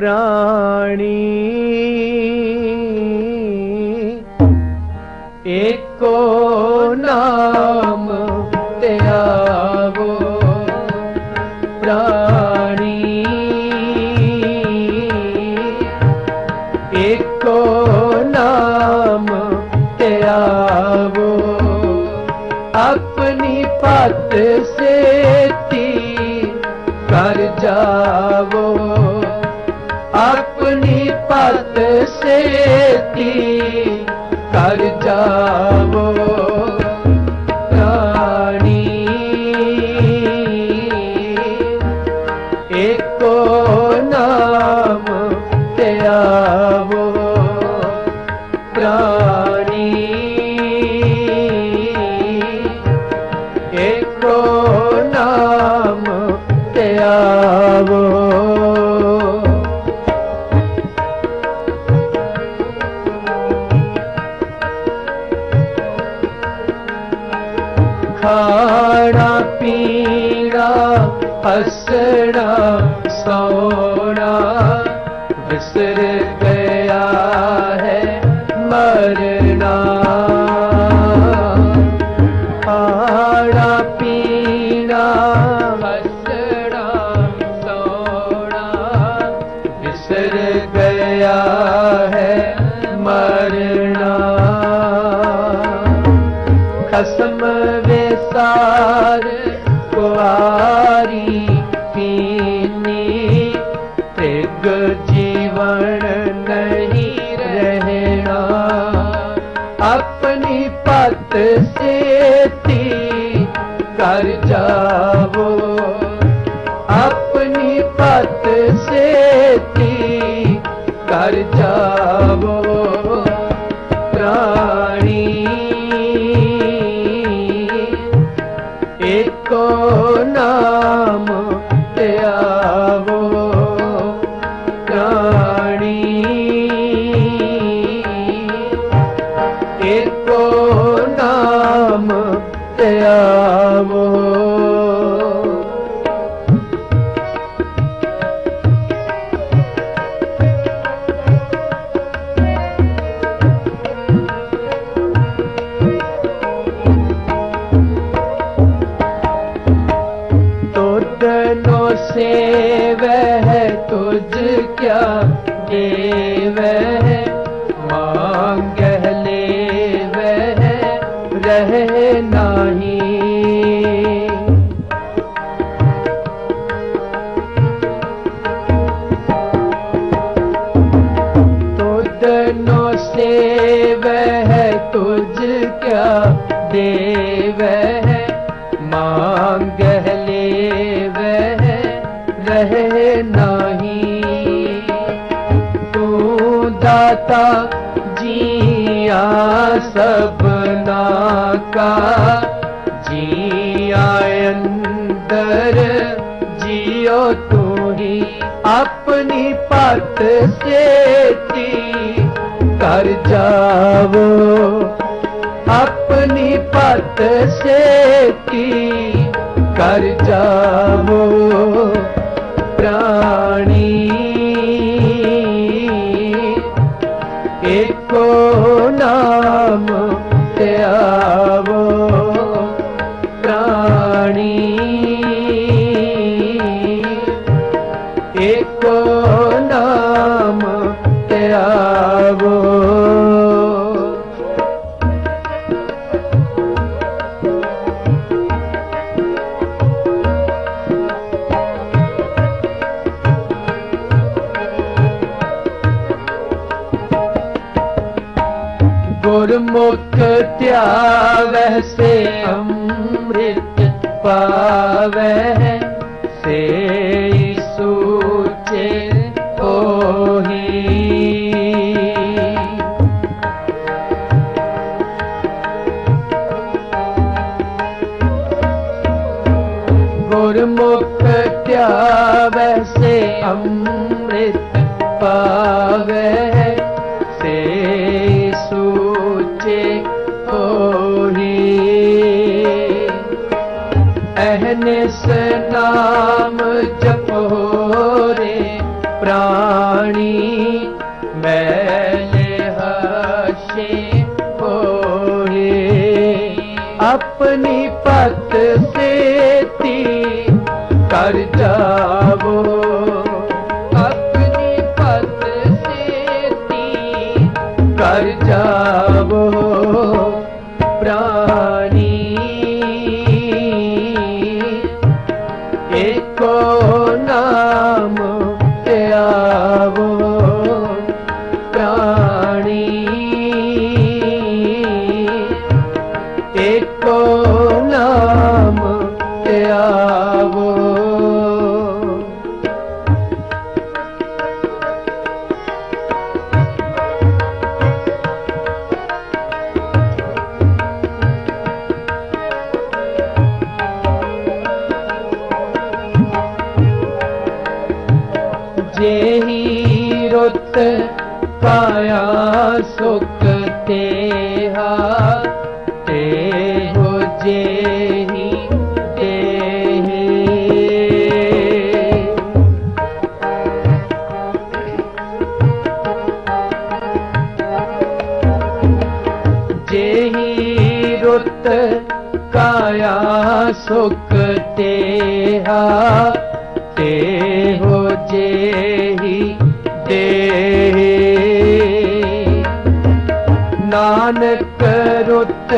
ਪ੍ਰਾਣੀ। ਏਕੋ ਏਕੋ ਨਾਮ ਧਿਆਵੋ ਖਾਣਾ ਪੀਣਾ ਹੱਸਣਾ ਸੋਣਾ ਵਿਸਰ ਖਸਮ ਵਿਸਾਰ, ਕੁਆਰੀ ਪੀਨੀ ਤਿਗ ਜੀਵਨ ਨਹੀਂ ਰਹਿਣਾ। ਆਪਣੀ ਪਤ ਸੇਤੀ ਕਰ ਜਾਵੋ। ਆਪਣੀ ਪਤ ਸੇਤੀ ਕਰ ਜਾਵੋ। नो सेवह तुझ क्या देवह मांग लेवह रह नाही तुद नो सेवह तुझ क्या देवह ਦਾਤਾ ਸਭ ਸਭਨਾ ਕਾ, ਜੀਆ ਅੰਦਰ ਜਿਉ ਤੂੰ ਹੀ ਆਪਣੀ ਪਤ ਸੇਤੀ ਕਰ ਜਾਵੋ ਆਪਣੀ ਪਤ ਸੇਤੀ ਕਰ ਜਾਵੋ, ਪ੍ਰਾਣ ਗੁਰਮੁਖ ਧਿਆਵਹਿ ਸੇ ਅੰਮ੍ਰਿਤ ਪਾਵਹਿ। ਸੇ ਸੂਚੇ ਹੋਹੀ। ਗੁਰਮੁਖ ਧਿਆਵਹਿ ਸੇ ਅੰਮ੍ਰਿਤ ਪਾਵਹਿ। ਆਪਣੀ ਪਤ ਸੇਤੀ ਕਰ ਜਾਵੋ। ਆਪਣੀ ਪਤ ਸੇਤੀ ਕਰ ਜਾਵੋ। ਪ੍ਰਾਣੀ ਏਕੋ ਨਾਮ ਸੁਖ ਤੇਹਾ ਤੇ ਹੋ ਜੇਹੀ ਜੇਹੀ ਰੁੱਤ ਕਾਇਆ ਸੁਖ ਤੇਹਾ ਨਾਨਕ ਰੁੱਤ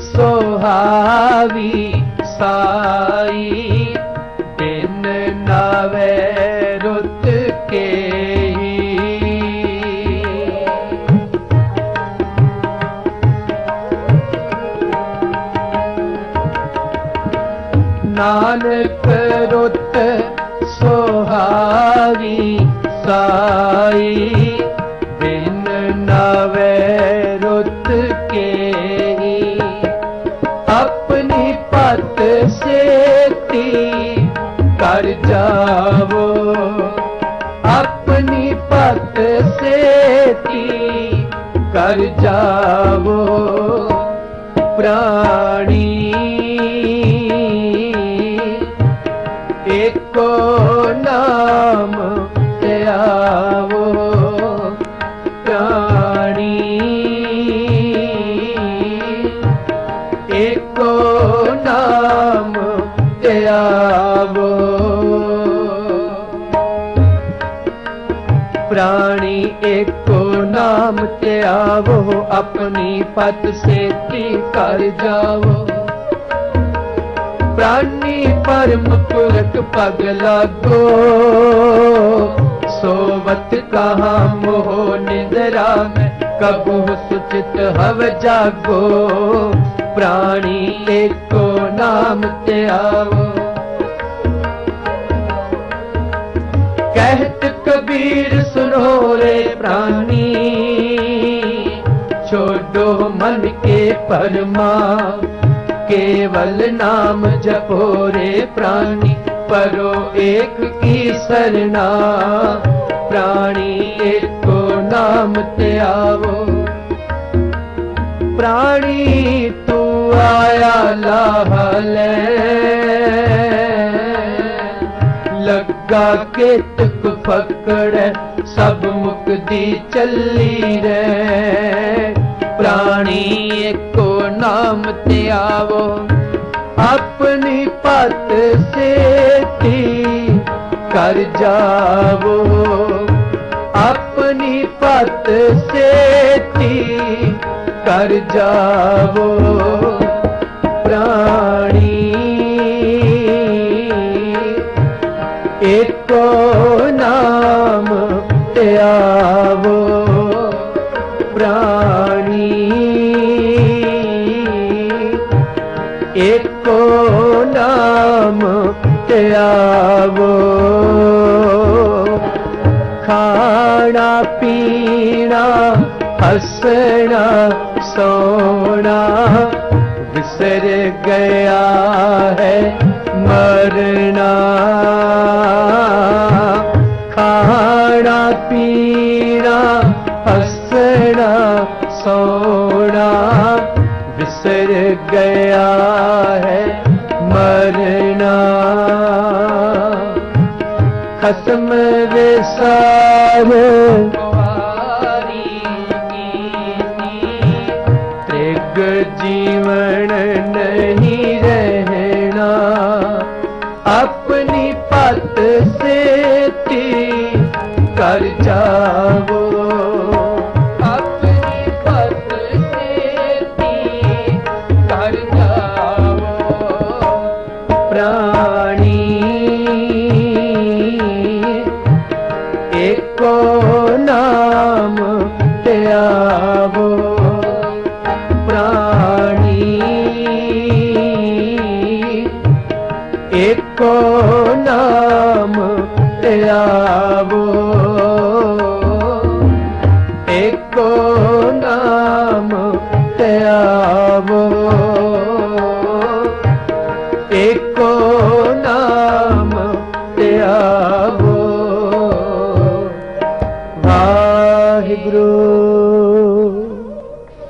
ਸੋਹਾਵੀ ਸਾਈ ਤਿੰਨ ਨਾਵੇ ਰੁੱਤ ਕੇਹੀ। ਨਾਨਕ ਰੁੱਤ ਸੋਹਾਵੀ ਸਾਈ ਸੇਤੀ ਕਰ ਜਾਵੋ। ਧਿਆਵੋ ਪ੍ਰਾਣੀ ਏਕੋ ਨਾਮ ਧਿਆਵੋ ਆਪਣੀ ਪਤ ਸੇਤੀ ਕਰ ਜਾਵੋ। ਪ੍ਰਾਣੀ ਪਰਮ ਪੁਰਖ ਪਗ ਲਾਗੋ, ਸੋਵਤ ਕਹਾ ਮੋਹ ਨਿਦਰਾ ਮੈਂ ਕਬੂ ਸੁਚਿਤ ਹਵ ਜਾਗੋ। ਪ੍ਰਾਣੀ ਏਕੋ ਨਾਮ ਧਿਆਵੋ ਕਹਿਤ ਕਬੀਰ ਸੁਨੋ ਰੇ ਪ੍ਰਾਨੀ ਛੋਡੋ ਮਨ ਕੇ ਪਰਮਾ केवल नाम जपो रे प्राणी परो एक की सरना प्राणी एको नाम त्यावो प्राणी ਆਇਆ ਲਹਲੇ ਲੱਗਾ ਕਿਤਕ ਫਕੜੈ ਸਭ ਮੁਕਦੀ ਚੱਲੀ ਰੇ। ਪ੍ਰਾਣੀ ਏਕੋ ਨਾਮ ਤੇ ਆਵੋ, ਆਪਣੀ ਪਤ ਸੇਤੀ ਕਰ ਜਾਵੋ। ਆਪਣੀ ਪਤ ਸੇਤੀ ਕਰ ਜਾਵੋ ਪ੍ਰਾਣੀ। ਏਕੋ ਨਾਮ ਧਿਆਵੋ ਪ੍ਰਾਣੀ। ਏਕੋ ਨਾਮ ਧਿਆਵੋ ਖਾਣਾ ਪੀਣਾ ਹੱਸਣਾ ਵਿਸਰ ਗਿਆ ਹੈ ਮਰਨਾ ਖਾਣਾ ਪੀਣਾ ਹੱਸਣਾ ਸੋਣਾ ਵਿਸਰ ਗਿਆ ਹੈ ਮਰਨਾ ਖਸਮ ਵਿਸਾਰ ਕੁਵਾਰੀ ਜੀਵਨ